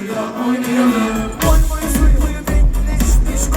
suyla oynayalım Koy koyu suyuyu denkleşmiş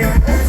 you.